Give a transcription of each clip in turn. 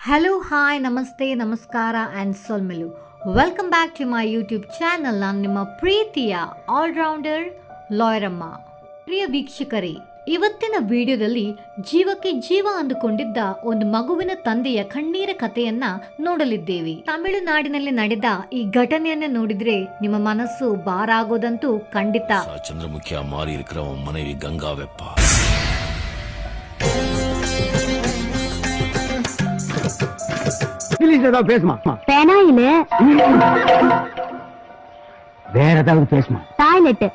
Hello hi ನಮಸ್ತೆ ನಮಸ್ಕಾರ and ಸೊಲ್ಮೆಲು welcome back to my YouTube channel ನಾನು ನಿಮ್ಮ ಪ್ರೀತಿಯ ಆಲ್ರೌಂಡರ್ ಲಾಯರಮ್ಮ ಪ್ರಿಯ ವೀಕ್ಷಕರೇ ಇವತ್ತಿನ ವಿಡಿಯೋದಲ್ಲಿ ಜೀವಕ್ಕೆ ಜೀವ ಅಂದುಕೊಂಡಿದ್ದ ಒಂದು ಮಗುವಿನ ತಂದೆಯ ಕಣ್ಣೀರ ಕಥೆಯನ್ನ ನೋಡಲಿದ್ದೇವೆ. ತಮಿಳುನಾಡಿನಲ್ಲಿ ನಡೆದ ಈ ಘಟನೆಯನ್ನ ನೋಡಿದ್ರೆ ನಿಮ್ಮ ಮನಸ್ಸು ಬಾರಾಗೋದಂತೂ ಖಂಡಿತ. ಚಂದ್ರಮುಖಿ ಮಾರಿ ಮನವಿ ಗಂಗಾವೆಪ್ಪ. உன் மனைவி கங்கா வெப்பா இங்கிலீஷ் ஏதாவது பேசுமா பெனாயிலு வேற ஏதாவது பேசுமா டாய்லெட்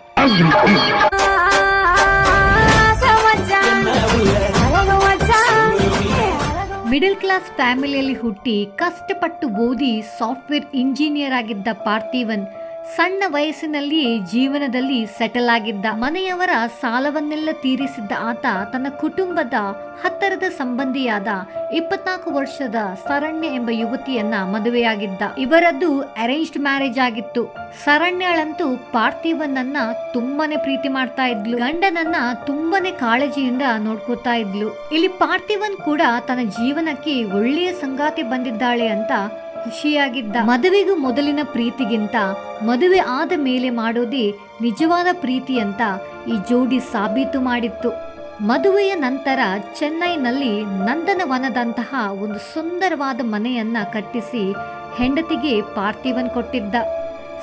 ಮಿಡಲ್ ಕ್ಲಾಸ್ ಫ್ಯಾಮಿಲಿಯಲ್ಲಿ ಹುಟ್ಟಿ ಕಷ್ಟಪಟ್ಟು ಓದಿ ಸಾಫ್ಟ್ವೇರ್ ಇಂಜಿನಿಯರ್ ಆಗಿದ್ದ ಪಾರ್ಥಿವನ್ ಸಣ್ಣ ವಯಸ್ಸಿನಲ್ಲಿಯೇ ಜೀವನದಲ್ಲಿ ಸೆಟಲ್ ಆಗಿದ್ದ ಮನೆಯವರ ಸಾಲವನ್ನೆಲ್ಲ ತೀರಿಸಿದ್ದ ಆತ ತನ್ನ ಕುಟುಂಬದ ಹತ್ತರದ ಸಂಬಂಧಿಯಾದ ಇಪ್ಪತ್ನಾಲ್ಕು ವರ್ಷದ ಸರಣ್ಯ ಎಂಬ ಯುವತಿಯನ್ನ ಮದುವೆಯಾಗಿದ್ದ. ಇವರದ್ದು ಅರೇಂಜ್ಡ್ ಮ್ಯಾರೇಜ್ ಆಗಿತ್ತು. ಸರಣ್ಯಳಂತೂ ಪಾರ್ಥಿವನನ್ನ ತುಂಬಾನೇ ಪ್ರೀತಿ ಮಾಡ್ತಾ ಇದ್ಲು. ಗಂಡನನ್ನ ತುಂಬಾನೇ ಕಾಳಜಿಯಿಂದ ನೋಡ್ಕೋತಾ ಇದ್ಲು. ಇಲ್ಲಿ ಪಾರ್ಥಿವನ್ ಕೂಡ ತನ್ನ ಜೀವನಕ್ಕೆ ಒಳ್ಳೆಯ ಸಂಗಾತಿ ಬಂದಿದ್ದಾಳೆ ಅಂತ ಖುಷಿಯಾಗಿದ್ದ. ಮದುವೆಗೂ ಮೊದಲಿನ ಪ್ರೀತಿಗಿಂತ ಮದುವೆ ಆದ ಮೇಲೆ ಮಾಡೋದೇ ನಿಜವಾದ ಪ್ರೀತಿ ಅಂತ ಈ ಜೋಡಿ ಸಾಬೀತು ಮಾಡಿತ್ತು. ಮದುವೆಯ ನಂತರ ಚೆನ್ನೈನಲ್ಲಿ ನಂದನವನದಂತಹ ಒಂದು ಸುಂದರವಾದ ಮನೆಯನ್ನ ಕಟ್ಟಿಸಿ ಹೆಂಡತಿಗೆ ಪಾರ್ಥಿವನ್ ಕೊಟ್ಟಿದ್ದ.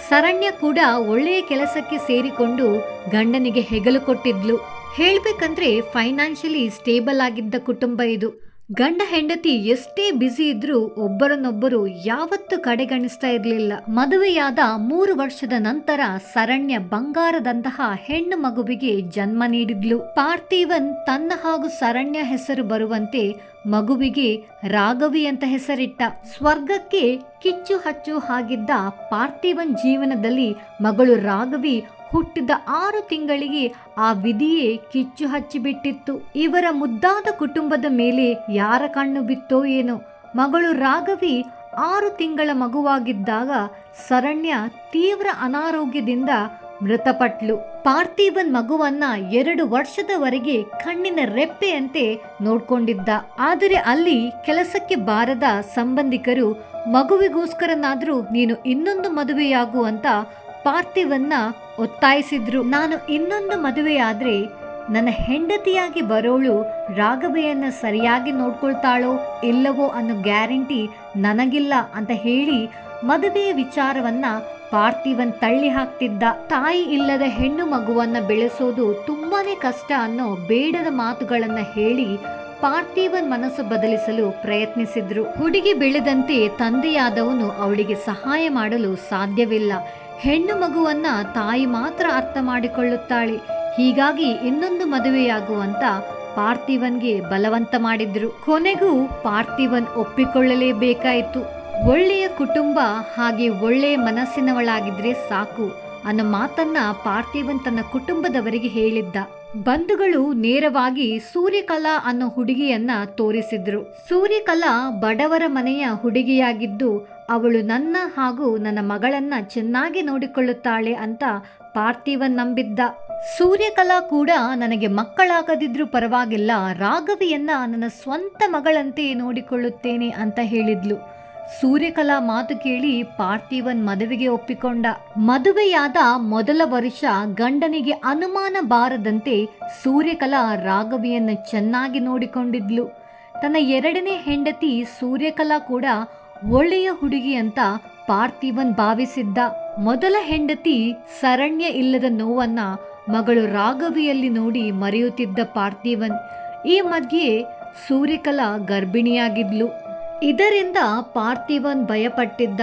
ಸರಣ್ಯ ಕೂಡ ಒಳ್ಳೆಯ ಕೆಲಸಕ್ಕೆ ಸೇರಿಕೊಂಡು ಗಂಡನಿಗೆ ಹೆಗಲು ಕೊಟ್ಟಿದ್ಲು. ಹೇಳ್ಬೇಕಂದ್ರೆ ಫೈನಾನ್ಷಿಯಲಿ ಸ್ಟೇಬಲ್ ಆಗಿದ್ದ ಕುಟುಂಬ ಇದು. ಗಂಡ ಹೆಂಡತಿ ಎಷ್ಟೇ ಬ್ಯುಸಿ ಇದ್ರೂ ಒಬ್ಬರನ್ನೊಬ್ಬರು ಯಾವತ್ತೂ ಕಡೆಗಣಿಸ್ತಾ ಇರಲಿಲ್ಲ. ಮದುವೆಯಾದ ಮೂರು ವರ್ಷದ ನಂತರ ಸರಣ್ಯ ಬಂಗಾರದಂತಹ ಹೆಣ್ಣು ಮಗುವಿಗೆ ಜನ್ಮ ನೀಡಿದ್ಲು. ಪಾರ್ಥಿವನ್ ತನ್ನ ಹಾಗೂ ಸರಣ್ಯ ಹೆಸರು ಬರುವಂತೆ ಮಗುವಿಗೆ ರಾಘವಿ ಅಂತ ಹೆಸರಿಟ್ಟ. ಸ್ವರ್ಗಕ್ಕೆ ಕಿಚ್ಚು ಹಚ್ಚು ಹಾಗಿದ್ದ ಪಾರ್ಥಿವನ್ ಜೀವನದಲ್ಲಿ ಮಗಳು ರಾಘವಿ ಹುಟ್ಟಿದ ಆರು ತಿಂಗಳಿಗೆ ಆ ವಿಧಿಯೇ ಕಿಚ್ಚು ಹಚ್ಚಿಬಿಟ್ಟಿತ್ತು. ಇವರ ಮುದ್ದಾದ ಕುಟುಂಬದ ಮೇಲೆ ಯಾರ ಕಣ್ಣು ಬಿತ್ತೋ ಏನೋ. ಮಗಳು ರಾಘವಿ ಆರು ತಿಂಗಳ ಮಗುವಾಗಿದ್ದಾಗ ಸರಣ್ಯ ತೀವ್ರ ಅನಾರೋಗ್ಯದಿಂದ ಮೃತಪಟ್ಲು. ಪಾರ್ಥಿವನ್ ಮಗುವನ್ನ ಎರಡು ವರ್ಷದವರೆಗೆ ಕಣ್ಣಿನ ರೆಪ್ಪೆಯಂತೆ ನೋಡ್ಕೊಂಡಿದ್ದ. ಆದರೆ ಅಲ್ಲಿ ಕೆಲಸಕ್ಕೆ ಬಾರದ ಸಂಬಂಧಿಕರು, ಮಗುವಿಗೋಸ್ಕರನಾದರೂ ನೀನು ಇನ್ನೊಂದು ಮದುವೆಯಾಗು ಅಂತ ಪಾರ್ಥಿವನ್ನ ಒತ್ತಾಯಿಸಿದ್ರು. ನಾನು ಇನ್ನೊಂದು ಮದುವೆಯಾದ್ರೆ ನನ್ನ ಹೆಂಡತಿಯಾಗಿ ಬರೋಳು ರಾಘವೆಯನ್ನ ಸರಿಯಾಗಿ ನೋಡ್ಕೊಳ್ತಾಳೋ ಇಲ್ಲವೋ ಅನ್ನೋ ಗ್ಯಾರಂಟಿ ನನಗಿಲ್ಲ ಅಂತ ಹೇಳಿ ಮದುವೆಯ ವಿಚಾರವನ್ನ ಪಾರ್ಥಿವನ್ ತಳ್ಳಿ ಹಾಕ್ತಿದ್ದ. ತಾಯಿ ಇಲ್ಲದ ಹೆಣ್ಣು ಮಗುವನ್ನ ಬೆಳೆಸೋದು ತುಂಬಾನೇ ಕಷ್ಟ ಅನ್ನೋ ಬೇಡದ ಮಾತುಗಳನ್ನ ಹೇಳಿ ಪಾರ್ಥಿವನ್ ಮನಸ್ಸು ಬದಲಿಸಲು ಪ್ರಯತ್ನಿಸಿದ್ರು. ಹುಡುಗಿ ಬೆಳೆದಂತೆ ತಂದೆಯಾದವನು ಅವಳಿಗೆ ಸಹಾಯ ಮಾಡಲು ಸಾಧ್ಯವಿಲ್ಲ. ಹೆಣ್ಣು ಮಗುವನ್ನ ತಾಯಿ ಮಾತ್ರ ಅರ್ಥ ಮಾಡಿಕೊಳ್ಳುತ್ತಾಳೆ. ಹೀಗಾಗಿ ಇನ್ನೊಂದು ಮದುವೆಯಾಗುವಂತ ಪಾರ್ಥಿವನ್ಗೆ ಬಲವಂತ ಮಾಡಿದ್ರು. ಕೊನೆಗೂ ಪಾರ್ಥಿವನ್ ಒಪ್ಪಿಕೊಳ್ಳಲೇಬೇಕಾಯಿತು. ಒಳ್ಳೆಯ ಕುಟುಂಬ ಹಾಗೆ ಒಳ್ಳೆಯ ಮನಸ್ಸಿನವಳಾಗಿದ್ರೆ ಸಾಕು ಅನ್ನೋ ಮಾತನ್ನ ಪಾರ್ಥಿವನ್ ತನ್ನ ಕುಟುಂಬದವರಿಗೆ ಹೇಳಿದ್ದ. ಬಂಧುಗಳು ನೇರವಾಗಿ ಸೂರ್ಯಕಲಾ ಅನ್ನೋ ಹುಡುಗಿಯನ್ನ ತೋರಿಸಿದ್ರು. ಸೂರ್ಯಕಲಾ ಬಡವರ ಮನೆಯ ಹುಡುಗಿಯಾಗಿದ್ದು ಅವಳು ನನ್ನ ಹಾಗೂ ನನ್ನ ಮಗಳನ್ನ ಚೆನ್ನಾಗಿ ನೋಡಿಕೊಳ್ಳುತ್ತಾಳೆ ಅಂತ ಪಾರ್ಥಿವನ್ ನಂಬಿದ್ದ. ಸೂರ್ಯಕಲಾ ಕೂಡ ನನಗೆ ಮಕ್ಕಳಾಗದಿದ್ರೂ ಪರವಾಗಿಲ್ಲ, ರಾಘವಿಯನ್ನ ನನ್ನ ಸ್ವಂತ ಮಗಳಂತೆ ನೋಡಿಕೊಳ್ಳುತ್ತೇನೆ ಅಂತ ಹೇಳಿದ್ಲು. ಸೂರ್ಯಕಲಾ ಮಾತು ಕೇಳಿ ಪಾರ್ಥಿವನ್ ಮದುವೆಗೆ ಒಪ್ಪಿಕೊಂಡ. ಮದುವೆಯಾದ ಮೊದಲ ವರ್ಷ ಗಂಡನಿಗೆ ಅನುಮಾನ ಬಾರದಂತೆ ಸೂರ್ಯಕಲಾ ರಾಘವಿಯನ್ನು ಚೆನ್ನಾಗಿ ನೋಡಿಕೊಂಡಿದ್ಲು. ತನ್ನ ಎರಡನೇ ಹೆಂಡತಿ ಸೂರ್ಯಕಲಾ ಕೂಡ ಒಳ್ಳೆಯ ಹುಡುಗಿ ಅಂತ ಪಾರ್ಥಿವನ್ ಭಾವಿಸಿದ್ದ ಮೊದಲ ಹೆಂಡತಿ ಸರಣ್ಯ ಇಲ್ಲದ ನೋವನ್ನ ಮಗಳು ರಾಘವಿಯಲ್ಲಿ ನೋಡಿ ಮರೆಯುತ್ತಿದ್ದ ಪಾರ್ಥಿವನ್. ಈ ಮಧ್ಯೆ ಸೂರ್ಯಕಲಾ ಗರ್ಭಿಣಿಯಾಗಿದ್ಲು. ಇದರಿಂದ ಪಾರ್ಥಿವನ್ ಭಯಪಟ್ಟಿದ್ದ.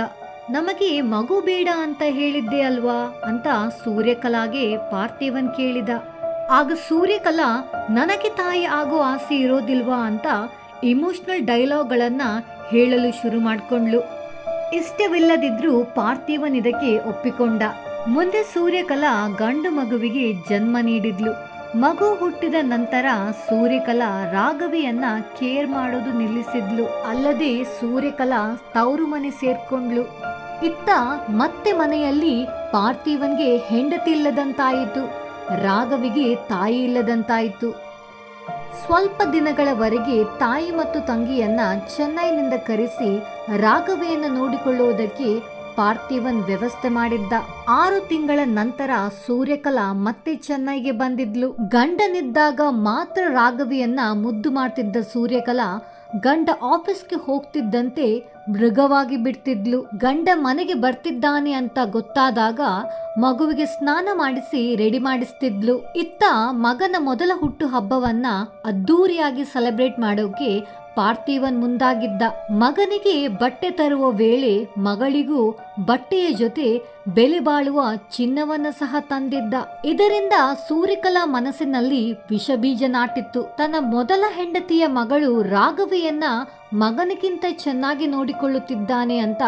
ನಮಗೆ ಮಗು ಬೇಡ ಅಂತ ಹೇಳಿದ್ದೆ ಅಲ್ವಾ ಅಂತ ಸೂರ್ಯಕಲಾಗೆ ಪಾರ್ಥಿವನ್ ಕೇಳಿದ. ಆಗ ಸೂರ್ಯಕಲಾ, ನನಗೆ ತಾಯಿ ಆಗೋ ಆಸೆ ಇರೋದಿಲ್ವಾ ಅಂತ ಇಮೋಷನಲ್ ಡೈಲಾಗ್ಗಳನ್ನು ಹೇಳಲು ಶುರು ಮಾಡಿಕೊಂಡ್ಳು. ಇಷ್ಟವಿಲ್ಲದಿದ್ರೂ ಪಾರ್ಥಿವನ್ ಇದಕ್ಕೆ ಒಪ್ಪಿಕೊಂಡ. ಮುಂದೆ ಸೂರ್ಯಕಲಾ ಗಂಡು ಮಗುವಿಗೆ ಜನ್ಮ ನೀಡಿದ್ಲು. ಮಗು ಹುಟ್ಟಿದ ನಂತರ ಸೂರ್ಯಕಲಾ ರಾಘವಿಯನ್ನ ಕೇರ್ ಮಾಡೋದು ನಿಲ್ಲಿಸಿದ್ಲು. ಅಲ್ಲದೆ ಸೂರ್ಯಕಲಾ ತವರು ಮನೆ ಸೇರ್ಕೊಂಡ್ಲು ಇತ್ತ ಮತ್ತೆ ಮನೆಯಲ್ಲಿ ಪಾರ್ಥಿವನ್ಗೆ ಹೆಂಡತಿ ಇಲ್ಲದಂತಾಯಿತು. ರಾಘವಿಗೆ ತಾಯಿ ಇಲ್ಲದಂತಾಯಿತು. ಸ್ವಲ್ಪ ದಿನಗಳವರೆಗೆ ತಾಯಿ ಮತ್ತು ತಂಗಿಯನ್ನ ಚೆನ್ನೈನಿಂದ ಕರೆಸಿ ರಾಘವೆಯನ್ನು ನೋಡಿಕೊಳ್ಳುವುದಕ್ಕೆ ಪಾರ್ಥಿವನ್ ವ್ಯವಸ್ಥೆ ಮಾಡಿದ್ದ. ಆರು ತಿಂಗಳ ನಂತರ ಸೂರ್ಯಕಲಾ ಮತ್ತೆ ಚೆನ್ನೈಗೆ ಬಂದಿದ್ಲು. ಗಂಡನಿದ್ದಾಗ ಮಾತ್ರ ರಾಘವಿಯನ್ನ ಮುದ್ದು ಮಾಡ್ತಿದ್ದ ಸೂರ್ಯಕಲಾ ಗಂಡ ಆಫೀಸ್ಗೆ ಹೋಗ್ತಿದ್ದಂತೆ ಮೃಗವಾಗಿ ಬಿಡ್ತಿದ್ಲು. ಗಂಡ ಮನೆಗೆ ಬರ್ತಿದ್ದಾನೆ ಅಂತ ಗೊತ್ತಾದಾಗ ಮಗುವಿಗೆ ಸ್ನಾನ ಮಾಡಿಸಿ ರೆಡಿ ಮಾಡಿಸ್ತಿದ್ಲು. ಇತ್ತ ಮಗನ ಮೊದಲ ಹುಟ್ಟು ಹಬ್ಬವನ್ನ ಅದ್ದೂರಿಯಾಗಿ ಸೆಲೆಬ್ರೇಟ್ ಮಾಡೋಕೆ ಪಾರ್ಥಿವನ್ ಮುಂದಾಗಿದ್ದ. ಮಗನಿಗೆ ಬಟ್ಟೆ ತರುವ ವೇಳೆ ಮಗಳಿಗೂ ಬಟ್ಟೆಯ ಜೊತೆ ಬೆಲೆ ಬಾಳುವ ಚಿನ್ನವನ್ನ ಸಹ ತಂದಿದ್ದ. ಇದರಿಂದ ಸೂರ್ಯಕಲಾ ಮನಸ್ಸಿನಲ್ಲಿ ವಿಷಬೀಜ ನಾಟಿತ್ತು. ತನ್ನ ಮೊದಲ ಹೆಂಡತಿಯ ಮಗಳು ರಾಘವಿಯನ್ನ ಮಗನಿಗಿಂತ ಚೆನ್ನಾಗಿ ನೋಡಿಕೊಳ್ಳುತ್ತಿದ್ದಾನೆ ಅಂತ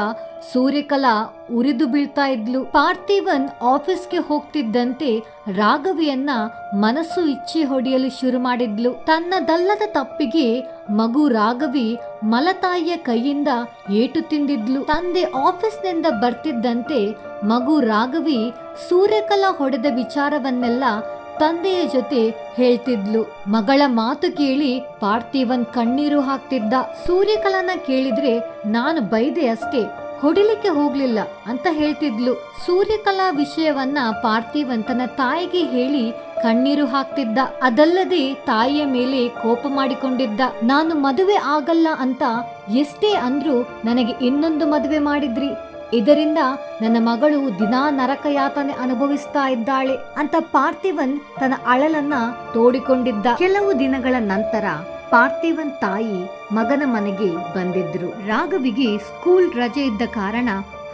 ಸೂರ್ಯಕಲಾ ಉರಿದು ಬೀಳ್ತಾ ಇದ್ಲು. ಪಾರ್ಥಿವನ್ ಆಫೀಸ್ಗೆ ಹೋಗ್ತಿದ್ದಂತೆ ರಾಘವಿಯನ್ನ ಮನಸ್ಸು ಇಚ್ಛೆ ಹೊಡೆಯಲು ಶುರು ಮಾಡಿದ್ಲು. ತನ್ನದಲ್ಲದ ತಪ್ಪಿಗೆ ಮಗು ರಾಘವಿ ಮಲತಾಯಿಯ ಕೈಯಿಂದ ಏಟು ತಿಂದಿದ್ಲು. ತಂದೆ ಆಫೀಸ್ನಿಂದ ಬರ್ತಿದ್ದಂತೆ ಮಗು ರಾಘವಿ ಸೂರ್ಯಕಲ ಹೊಡೆದ ವಿಚಾರವನ್ನೆಲ್ಲ ತಂದೆಯ ಜೊತೆ ಹೇಳ್ತಿದ್ಲು. ಮಗಳ ಮಾತು ಕೇಳಿ ಪಾರ್ಥಿವನ್ ಕಣ್ಣೀರು ಹಾಕ್ತಿದ್ದ. ಸೂರ್ಯಕಲನ ಕೇಳಿದ್ರೆ ನಾನು ಬೈದೆ ಅಷ್ಟೇ. ಹೊಡಿಲಿಕ್ಕೆ ಹೋಗ್ಲಿಲ್ಲ ಅಂತ ಹೇಳ್ತಿದ್ಲು. ಸೂರ್ಯಕಲಾ ವಿಷಯವನ್ನ ಪಾರ್ಥಿವನ್ ತಾಯಿಗೆ ಹೇಳಿ ಕಣ್ಣೀರು ಹಾಕ್ತಿದ್ದ. ಅದಲ್ಲದೆ ತಾಯಿಯ ಮೇಲೆ ಕೋಪ ಮಾಡಿಕೊಂಡಿದ್ದ. ನಾನು ಮದುವೆ ಆಗಲ್ಲ ಅಂತ ಎಷ್ಟೇ ಅಂದ್ರೂ ನನಗೆ ಇನ್ನೊಂದು ಮದುವೆ ಮಾಡಿದ್ರಿ. ಇದರಿಂದ ನನ್ನ ಮಗಳು ದಿನಾ ನರಕ ಯಾತನೆ ಅನುಭವಿಸ್ತಾ ಇದ್ದಾಳೆ ಅಂತ ಪಾರ್ಥಿವನ್ ತನ್ನ ಅಳಲನ್ನ ತೋಡಿಕೊಂಡಿದ್ದ. ಕೆಲವು ದಿನಗಳ ನಂತರ ಪಾರ್ಥಿವನ್ ತಾಯಿ ಮಗನ ಮನೆಗೆ ಬಂದಿದ್ರು. ರಾಘವಿಗೆ ಸ್ಕೂಲ್ ರಜೆ ಇದ್ದ ಕಾರಣ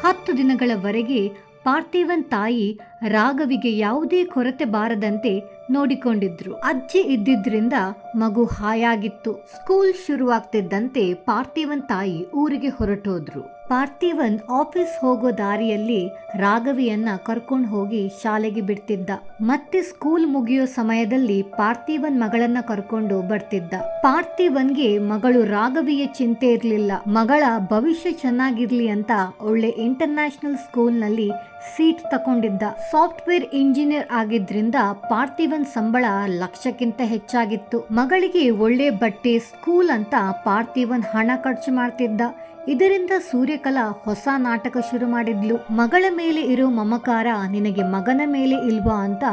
ಹತ್ತು ದಿನಗಳವರೆಗೆ ಪಾರ್ಥಿವನ್ ತಾಯಿ ರಾಘವಿಗೆ ಯಾವುದೇ ಕೊರತೆ ಬಾರದಂತೆ ನೋಡಿಕೊಂಡಿದ್ರು. ಅಜ್ಜಿ ಇದ್ದಿದ್ರಿಂದ ಮಗು ಹಾಯಾಗಿತ್ತು. ಸ್ಕೂಲ್ ಶುರುವಾಗ್ತಿದ್ದಂತೆ ಪಾರ್ಥಿವನ್ ತಾಯಿ ಊರಿಗೆ ಹೊರಟೋದ್ರು. ಪಾರ್ಥಿವನ್ ಆಫೀಸ್ ಹೋಗೋ ದಾರಿಯಲ್ಲಿ ರಾಘವಿಯನ್ನ ಕರ್ಕೊಂಡು ಹೋಗಿ ಶಾಲೆಗೆ ಬಿಡ್ತಿದ್ದ. ಮತ್ತೆ ಸ್ಕೂಲ್ ಮುಗಿಯೋ ಸಮಯದಲ್ಲಿ ಪಾರ್ಥಿವನ್ ಮಗಳನ್ನ ಕರ್ಕೊಂಡು ಬರ್ತಿದ್ದ. ಪಾರ್ಥಿವನ್ಗೆ ಮಗಳು ರಾಘವಿಯ ಚಿಂತೆ ಇರಲಿಲ್ಲ. ಮಗಳ ಭವಿಷ್ಯ ಚೆನ್ನಾಗಿರ್ಲಿ ಅಂತ ಒಳ್ಳೆ ಇಂಟರ್ನ್ಯಾಷನಲ್ ಸ್ಕೂಲ್ನಲ್ಲಿ ಸೀಟ್ ತಕೊಂಡಿದ್ದ. ಸಾಫ್ಟ್ವೇರ್ ಇಂಜಿನಿಯರ್ ಆಗಿದ್ರಿಂದ ಪಾರ್ಥಿವನ್ ಸಂಬಳ ಲಕ್ಷಕ್ಕಿಂತ ಹೆಚ್ಚಾಗಿತ್ತು. ಮಗಳಿಗೆ ಒಳ್ಳೆ ಬಟ್ಟೆ ಸ್ಕೂಲ್ ಅಂತ ಪಾರ್ಥಿವನ್ ಹಣ ಖರ್ಚು ಮಾಡ್ತಿದ್ದ. ಇದರಿಂದ ಸೂರ್ಯಕಲಾ ಹೊಸ ನಾಟಕ ಶುರು ಮಾಡಿದ್ಲು. ಮಗಳ ಮೇಲೆ ಇರೋ ಮಮಕಾರ ನಿನಗೆ ಮಗನ ಮೇಲೆ ಇಲ್ವಾ ಅಂತ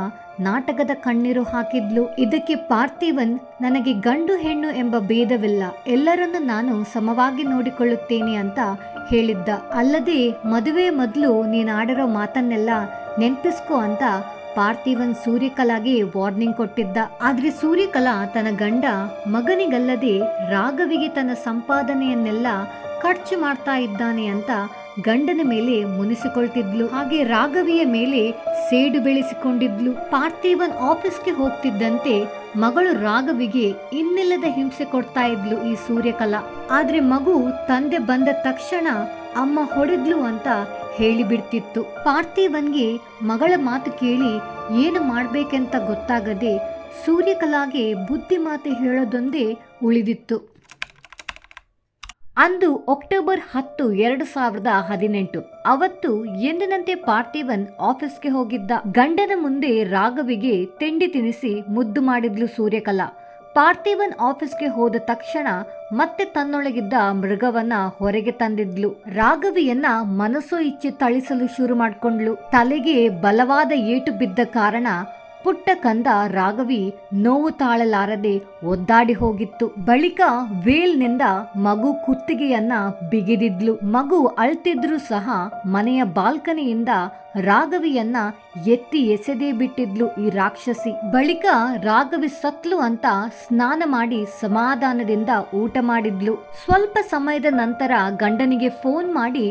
ನಾಟಕದ ಕಣ್ಣೀರು ಹಾಕಿದ್ಲು. ಇದಕ್ಕೆ ಪಾರ್ಥಿವನ್ ನನಗೆ ಗಂಡು ಹೆಣ್ಣು ಎಂಬ ಭೇದವಿಲ್ಲ. ಎಲ್ಲರನ್ನು ನಾನು ಸಮವಾಗಿ ನೋಡಿಕೊಳ್ಳುತ್ತೇನೆ ಅಂತ ಹೇಳಿದ್ದ. ಅಲ್ಲದೆ ಮದುವೆ ಮೊದಲು ನೀನಾಡಿರೋ ಮಾತನ್ನೆಲ್ಲ ನೆನಪಿಸ್ಕೋ ಅಂತ ಪಾರ್ಥಿವನ್ ಸೂರ್ಯಕಲಾಗೆ ವಾರ್ನಿಂಗ್ ಕೊಟ್ಟಿದ್ದ. ಆದ್ರೆ ಸೂರ್ಯಕಲಾ ತನ್ನ ಗಂಡ ಮಗನಿಗಲ್ಲದೆ ರಾಘವಿಗೆ ತನ್ನ ಸಂಪಾದನೆಯನ್ನೆಲ್ಲ ಖರ್ಚು ಮಾಡ್ತಾ ಇದ್ದಾನೆ ಅಂತ ಗಂಡನ ಮೇಲೆ ಮುನಿಸಿಕೊಳ್ತಿದ್ಲು. ಹಾಗೆ ರಾಘವಿಯ ಮೇಲೆ ಸೇಡು ಬೆಳೆಸಿಕೊಂಡಿದ್ಲು. ಪಾರ್ಥಿವನ್ ಆಫೀಸ್ಗೆ ಹೋಗ್ತಿದ್ದಂತೆ ಮಗಳು ರಾಘವಿಗೆ ಇನ್ನಿಲ್ಲದ ಹಿಂಸೆ ಕೊಡ್ತಾ ಇದ್ಲು ಈ ಸೂರ್ಯಕಲಾ. ಆದ್ರೆ ಮಗು ತಂದೆ ಬಂದ ತಕ್ಷಣ ಅಮ್ಮ ಹೊಡೆದ್ಲು ಅಂತ ಹೇಳಿಬಿಡ್ತಿತ್ತು. ಪಾರ್ಥಿವನ್ಗೆ ಮಗಳ ಮಾತು ಕೇಳಿ ಏನು ಮಾಡ್ಬೇಕಂತ ಗೊತ್ತಾಗದೆ ಸೂರ್ಯಕಲಾಗೆ ಬುದ್ಧಿ ಮಾತು ಹೇಳೋದೊಂದೇ ಉಳಿದಿತ್ತು. ಅಂದು ಅಕ್ಟೋಬರ್ ಹತ್ತು, ಎರಡು ಸಾವಿರದ ಹದಿನೆಂಟು. ಅವತ್ತು ಎಂದಿನಂತೆ ಪಾರ್ಥಿವನ್ ಆಫೀಸ್ಗೆ ಹೋಗಿದ್ದ. ಗಂಡನ ಮುಂದೆ ರಾಘವಿಗೆ ತಿಂಡಿ ತಿನಿಸಿ ಮುದ್ದು ಮಾಡಿದ್ಲು ಸೂರ್ಯಕಲಾ. ಪಾರ್ಥಿವನ್ ಆಫೀಸ್ಗೆ ಹೋದ ತಕ್ಷಣ ಮತ್ತೆ ತನ್ನೊಳಗಿದ್ದ ಮೃಗವನ್ನ ಹೊರಗೆ ತಂದಿದ್ಲು. ರಾಘವಿಯನ್ನ ಮನಸ್ಸು ಇಚ್ಛೆ ತಳಿಸಲು ಶುರು ಮಾಡ್ಕೊಂಡ್ಲು ತಲೆಗೆ ಬಲವಾದ ಏಟು ಬಿದ್ದ ಕಾರಣ ಪುಟ್ಟ ಕಂದ ರಾಘವಿ ನೋವು ತಾಳಲಾರದೆ ಒದ್ದಾಡಿ ಹೋಗಿತ್ತು. ಬಳಿಕ ವೇಲ್ನಿಂದ ಮಗು ಕುತ್ತಿಗೆಯನ್ನ ಬಿಗಿದಿದ್ಲು. ಮಗು ಅಳ್ತಿದ್ರು ಸಹ ಮನೆಯ ಬಾಲ್ಕನಿಯಿಂದ ರಾಘವಿಯನ್ನ ಎತ್ತಿ ಎಸೆದೇ ಬಿಟ್ಟಿದ್ಲು ಈ ರಾಕ್ಷಸಿ. ಬಳಿಕ ರಾಘವಿ ಸತ್ಲು ಅಂತ ಸ್ನಾನ ಮಾಡಿ ಸಮಾಧಾನದಿಂದ ಊಟ ಮಾಡಿದ್ಲು. ಸ್ವಲ್ಪ ಸಮಯದ ನಂತರ ಗಂಡನಿಗೆ ಫೋನ್ ಮಾಡಿ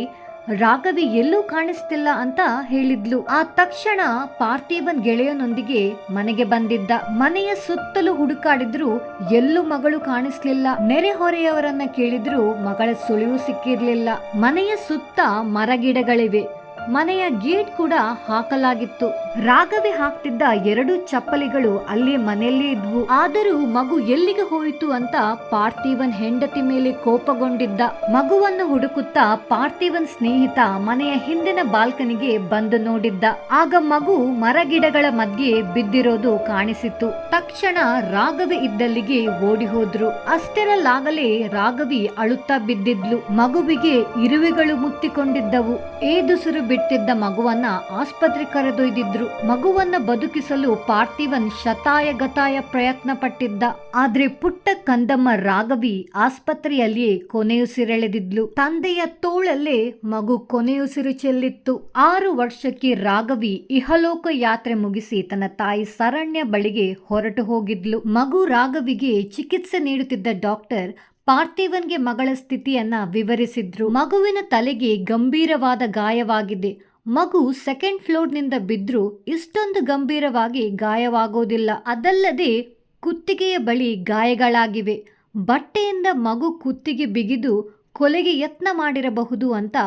ರಾಘವಿ ಎಲ್ಲೂ ಕಾಣಿಸ್ತಿಲ್ಲ ಅಂತ ಹೇಳಿದ್ಲು. ಆ ತಕ್ಷಣ ಪಾರ್ಥಿವನ್ ಗೆಳೆಯನೊಂದಿಗೆ ಮನೆಗೆ ಬಂದಿದ್ದ. ಮನೆಯ ಸುತ್ತಲೂ ಹುಡುಕಾಡಿದ್ರು. ಎಲ್ಲೂ ಮಗಳು ಕಾಣಿಸ್ಲಿಲ್ಲ. ನೆರೆಹೊರೆಯವರನ್ನ ಕೇಳಿದ್ರು. ಮಗಳ ಸುಳಿವು ಸಿಕ್ಕಿರ್ಲಿಲ್ಲ. ಮನೆಯ ಸುತ್ತ ಮರಗಿಡಗಳಿವೆ. ಮನೆಯ ಗೇಟ್ ಕೂಡ ಹಾಕಲಾಗಿತ್ತು. ರಾಘವಿ ಹಾಕ್ತಿದ್ದ ಎರಡು ಚಪ್ಪಲಿಗಳು ಅಲ್ಲಿ ಮನೆಯಲ್ಲೇ ಇದ್ವು. ಆದರೂ ಮಗು ಎಲ್ಲಿಗೆ ಹೋಯಿತು ಅಂತ ಪಾರ್ಥಿವನ್ ಹೆಂಡತಿ ಮೇಲೆ ಕೋಪಗೊಂಡಿದ್ದ. ಮಗುವನ್ನು ಹುಡುಕುತ್ತಾ ಪಾರ್ಥಿವನ್ ಸ್ನೇಹಿತ ಮನೆಯ ಹಿಂದಿನ ಬಾಲ್ಕನಿಗೆ ಬಂದು ನೋಡಿದ್ದ. ಆಗ ಮಗು ಮರಗಿಡಗಳ ಮಧ್ಯೆ ಬಿದ್ದಿರೋದು ಕಾಣಿಸಿತ್ತು. ತಕ್ಷಣ ರಾಘವಿ ಇದ್ದಲ್ಲಿಗೆ ಓಡಿ ಹೋದ್ರು. ಅಷ್ಟರಲ್ಲಾಗಲೇ ರಾಘವಿ ಅಳುತ್ತಾ ಬಿದ್ದಿದ್ಲು. ಮಗುವಿಗೆ ಇರುವೆಗಳು ಮುತ್ತಿಕೊಂಡಿದ್ದವು. ಏದುಸಿರು ಬಿಟ್ಟಿದ್ದ ಮಗುವನ್ನ ಆಸ್ಪತ್ರೆ ಕರೆದೊಯ್ದಿದ್ರು. ಮಗುವನ್ನ ಬದುಕಿಸಲು ಪಾರ್ಥಿವನ್ ಶತಾಯ ಗತಾಯ ಪ್ರಯತ್ನ ಪಟ್ಟಿದ್ದ. ಆದ್ರೆ ಪುಟ್ಟ ಕಂದಮ್ಮ ರಾಘವಿ ಆಸ್ಪತ್ರೆಯಲ್ಲಿಯೇ ಕೊನೆಯುಸಿರೆಳೆದಿದ್ಲು ತಂದೆಯ ತೋಳಲ್ಲೇ ಮಗು ಕೊನೆಯುಸಿರು ಚೆಲ್ಲಿತ್ತು ಆರು ವರ್ಷಕ್ಕೆ ರಾಘವಿ ಇಹಲೋಕ ಯಾತ್ರೆ ಮುಗಿಸಿ ತನ್ನ ತಾಯಿ ಸರಣ್ಯ ಬಳಿಗೆ ಹೊರಟು ಹೋಗಿದ್ಲು. ಮಗು ರಾಘವಿಗೆ ಚಿಕಿತ್ಸೆ ನೀಡುತ್ತಿದ್ದ ಡಾಕ್ಟರ್ ಪಾರ್ಥಿವನ್ಗೆ ಮಗಳ ಸ್ಥಿತಿಯನ್ನ ವಿವರಿಸಿದ್ರು. ಮಗುವಿನ ತಲೆಗೆ ಗಂಭೀರವಾದ ಗಾಯವಾಗಿದೆ. ಮಗು ಸೆಕೆಂಡ್ ಫ್ಲೋರ್ನಿಂದ ಬಿದ್ದರೂ ಇಷ್ಟೊಂದು ಗಂಭೀರವಾಗಿ ಗಾಯವಾಗೋದಿಲ್ಲ. ಅದಲ್ಲದೆ ಕುತ್ತಿಗೆಯ ಬಳಿ ಗಾಯಗಳಾಗಿವೆ. ಬಟ್ಟೆಯಿಂದ ಮಗು ಕುತ್ತಿಗೆ ಬಿಗಿದು ಕೊಲೆಗೆ ಯತ್ನ ಮಾಡಿರಬಹುದು ಅಂತ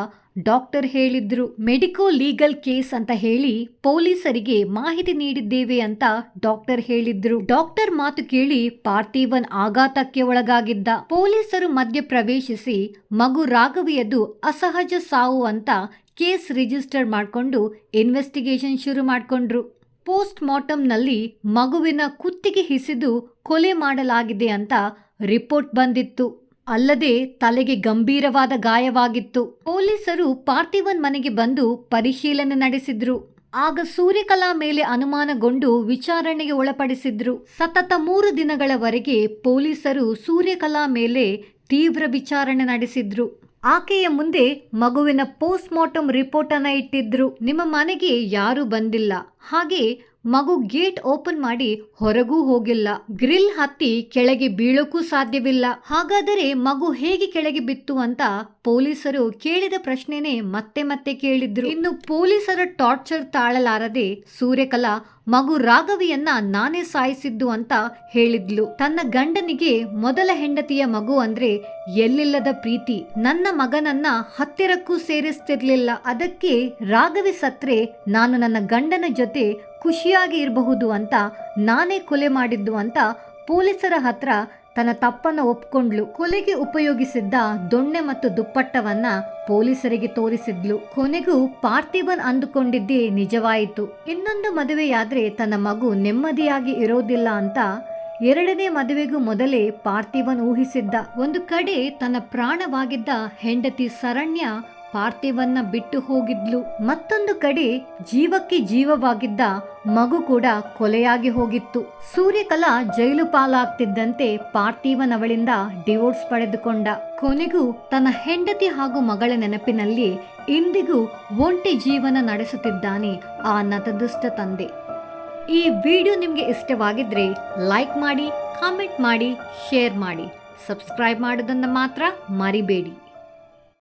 ಡಾಕ್ಟರ್ ಹೇಳಿದ್ರು, ಮೆಡಿಕೋ ಲೀಗಲ್ ಕೇಸ್ ಅಂತ ಹೇಳಿ ಪೊಲೀಸರಿಗೆ ಮಾಹಿತಿ ನೀಡಿದ್ದೇವೆ ಅಂತ ಡಾಕ್ಟರ್ ಹೇಳಿದ್ರು. ಡಾಕ್ಟರ್ ಮಾತು ಕೇಳಿ ಪಾರ್ಥಿವನ್ ಆಘಾತಕ್ಕೆ ಒಳಗಾಗಿದ್ದ. ಪೊಲೀಸರು ಮಧ್ಯ ಪ್ರವೇಶಿಸಿ ಮಗು ರಾಘವಿಯದು ಅಸಹಜ ಸಾವು ಅಂತ ಕೇಸ್ ರಿಜಿಸ್ಟರ್ ಮಾಡಿಕೊಂಡು ಇನ್ವೆಸ್ಟಿಗೇಷನ್ ಶುರು ಮಾಡಿಕೊಂಡ್ರು. ಪೋಸ್ಟ್ ಮಾರ್ಟಂನಲ್ಲಿ ಮಗುವಿನ ಕುತ್ತಿಗೆ ಹಿಸಿದು ಕೊಲೆ ಮಾಡಲಾಗಿದೆ ಅಂತ ರಿಪೋರ್ಟ್ ಬಂದಿತ್ತು. ಅಲ್ಲದೆ ತಲೆಗೆ ಗಂಭೀರವಾದ ಗಾಯವಾಗಿತ್ತು. ಪೊಲೀಸರು ಪಾರ್ಥಿವನ್ ಮನೆಗೆ ಬಂದು ಪರಿಶೀಲನೆ ನಡೆಸಿದ್ರು. ಆಗ ಸೂರ್ಯಕಲಾ ಮೇಲೆ ಅನುಮಾನಗೊಂಡು ವಿಚಾರಣೆಗೆ ಒಳಪಡಿಸಿದ್ರು. ಸತತ ಮೂರು ದಿನಗಳವರೆಗೆ ಪೊಲೀಸರು ಸೂರ್ಯಕಲಾ ಮೇಲೆ ತೀವ್ರ ವಿಚಾರಣೆ ನಡೆಸಿದ್ರು. ಆಕೆಯ ಮುಂದೆ ಮಗುವಿನ ಪೋಸ್ಟ್ ಮಾರ್ಟಮ್ ರಿಪೋರ್ಟ್ ಅನ್ನ ಇಟ್ಟಿದ್ರು. ನಿಮ್ಮ ಮನೆಗೆ ಯಾರು ಬಂದಿಲ್ಲ. ಹಾಗೆ ಮಗು ಗೇಟ್ ಓಪನ್ ಮಾಡಿ ಹೊರಗೂ ಹೋಗಿಲ್ಲ. ಗ್ರಿಲ್ ಹತ್ತಿ ಕೆಳಗೆ ಬೀಳೋಕ್ಕೂ ಸಾಧ್ಯವಿಲ್ಲ. ಹಾಗಾದರೆ ಮಗು ಹೇಗೆ ಕೆಳಗೆ ಬಿತ್ತು ಅಂತ ಪೊಲೀಸರು ಕೇಳಿದ ಪ್ರಶ್ನೆನೇ ಮತ್ತೆ ಮತ್ತೆ ಕೇಳಿದ್ರು. ಇನ್ನು ಪೊಲೀಸರ ಟಾರ್ಚರ್ ತಾಳಲಾರದೆ ಸೂರ್ಯಕಲಾ, ಮಗು ರಾಘವಿಯನ್ನ ನಾನೇ ಸಾಯಿಸಿದ್ದು ಅಂತ ಹೇಳಿದ್ಲು. ತನ್ನ ಗಂಡನಿಗೆ ಮೊದಲ ಹೆಂಡತಿಯ ಮಗು ಅಂದ್ರೆ ಎಲ್ಲಿಲ್ಲದ ಪ್ರೀತಿ. ನನ್ನ ಮಗನನ್ನ ಹತ್ತಿರಕ್ಕೂ ಸೇರಿಸ್ತಿರ್ಲಿಲ್ಲ. ಅದಕ್ಕೆ ರಾಘವಿ ಸತ್ರೆ, ನಾನು ನನ್ನ ಗಂಡನ ಜೊತೆ ಖುಷಿಯಾಗಿ ಇರಬಹುದು ಅಂತ ನಾನೇ ಕೊಲೆ ಮಾಡಿದ್ದು ಅಂತ ಪೊಲೀಸರ ಹತ್ರ ತನ್ನ ತಪ್ಪನ್ನು ಒಪ್ಕೊಂಡ್ಲು. ಕೊಲೆಗೆ ಉಪಯೋಗಿಸಿದ್ದ ದೊಣ್ಣೆ ಮತ್ತು ದುಪ್ಪಟ್ಟವನ್ನ ಪೊಲೀಸರಿಗೆ ತೋರಿಸಿದ್ಲು. ಕೊನೆಗೂ ಪಾರ್ಥಿವನ್ ಅಂದುಕೊಂಡಿದ್ದೇ ನಿಜವಾಯಿತು. ಇನ್ನೊಂದು ಮದುವೆಯಾದ್ರೆ ತನ್ನ ಮಗು ನೆಮ್ಮದಿಯಾಗಿ ಇರೋದಿಲ್ಲ ಅಂತ ಎರಡನೇ ಮದುವೆಗೂ ಮೊದಲೇ ಪಾರ್ಥಿವನ್ ಊಹಿಸಿದ್ದ. ಒಂದು ಕಡೆ ತನ್ನ ಪ್ರಾಣವಾಗಿದ್ದ ಹೆಂಡತಿ ಸರಣ್ಯ ಪಾರ್ಥಿವನ್ನ ಬಿಟ್ಟು ಹೋಗಿದ್ಲು. ಮತ್ತೊಂದು ಕಡೆ ಜೀವಕ್ಕೆ ಜೀವವಾಗಿದ್ದ ಮಗು ಕೂಡ ಕೊಲೆಯಾಗಿ ಹೋಗಿತ್ತು. ಸೂರ್ಯಕಲಾ ಜೈಲು ಪಾಲಾಗ್ತಿದ್ದಂತೆ ಪಾರ್ಥಿವನ್ ಅವಳಿಂದ ಡಿವೋರ್ಸ್ ಪಡೆದುಕೊಂಡ. ಕೊನೆಗೂ ತನ್ನ ಹೆಂಡತಿ ಹಾಗೂ ಮಗಳ ನೆನಪಿನಲ್ಲಿ ಇಂದಿಗೂ ಒಂಟಿ ಜೀವನ ನಡೆಸುತ್ತಿದ್ದಾನೆ ಆ ನತದುಷ್ಟ ತಂದೆ. ಈ ವಿಡಿಯೋ ನಿಮಗೆ ಇಷ್ಟವಾಗಿದ್ರೆ ಲೈಕ್ ಮಾಡಿ, ಕಾಮೆಂಟ್ ಮಾಡಿ, ಶೇರ್ ಮಾಡಿ. ಸಬ್ಸ್ಕ್ರೈಬ್ ಮಾಡೋದನ್ನು ಮಾತ್ರ ಮರಿಬೇಡಿ.